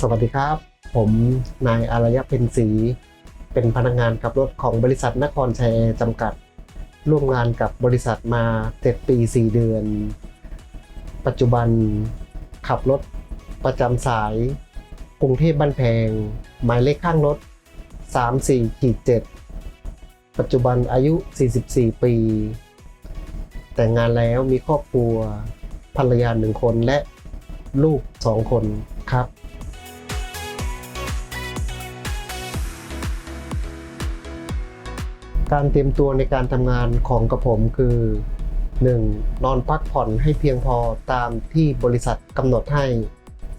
สวัสดีครับ ผมนายอารยะเพ็ญศรีเป็นพนักงานขับรถของบริษัทนครชัยแอร์จำกัด ร่วมงานกับบริษัทมา7ปี 4 เดือน ปัจจุบันขับรถประจำสาย กรุงเทพบ้านแพง หมายเลขข้างรถ 34ขีด7ปัจจุบันอายุ 44 ปี แต่งงานแล้วมีครอบครัวภรรยาหนึ่งคนและลูกสองคนครับ การเตรียมตัวในการทำงานของกระผมคือ 1. นอนพักผ่อนให้เพียงพอตามที่บริษัทกำหนดให้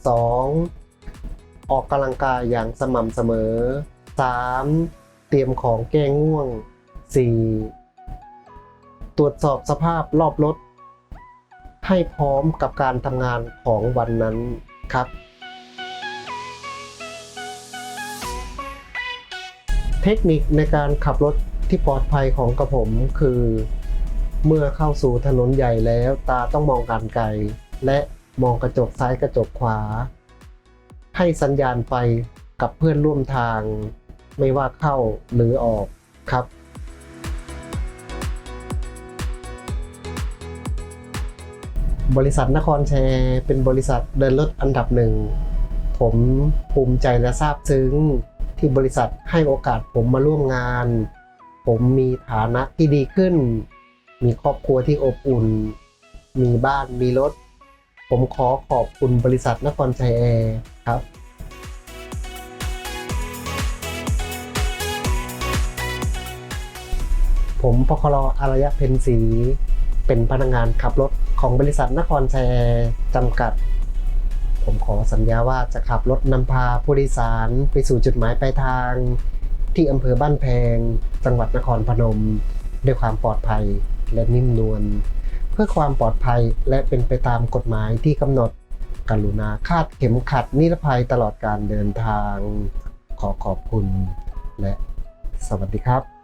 2. ออกกำลังกายอย่างสม่ำเสมอ 3. เตรียมของแก้ง่วง 4. ตรวจสอบสภาพรอบรถ ให้พร้อมกับการทำงานของวันนั้นครับ เทคนิคในการขับรถ ที่ปลอดภัยของกระผมคือ เมื่อเข้าสู่ถนนใหญ่แล้วตาต้องมองการไกล และมองกระจกซ้ายกระจกขวา ให้สัญญาณไฟกับเพื่อนร่วมทาง ไม่ว่าเข้าหรือออกครับบริษัทนครแชร์เป็นบริษัทเดินรถอันดับหนึ่ง ผมภูมิใจและซาบซึ้ง ที่บริษัทให้โอกาสผมมาร่วมงาน ผมมีฐานะที่ดีขึ้น มีครอบครัวที่อบอุ่น มีบ้านมีรถ ผมขอขอบคุณบริษัทนครชัยแอร์ครับผมปคลอารยะเพ็ญศรีเป็นพนักงานขับรถของบริษัทนครชัยแอร์จำกัด ผมขอสัญญาว่าจะขับรถนำพาผู้โดยสารไปสู่จุดหมายปลายทาง ที่อำเภอบ้านแพง จังหวัดนครพนม ด้วยความปลอดภัยและนิ่มนวลเพื่อความปลอดภัยและเป็นไปตามกฎหมายที่กำหนด กรุณาคาดเข็มขัดนิรภัยตลอดการเดินทาง ขอขอบคุณและสวัสดีครับ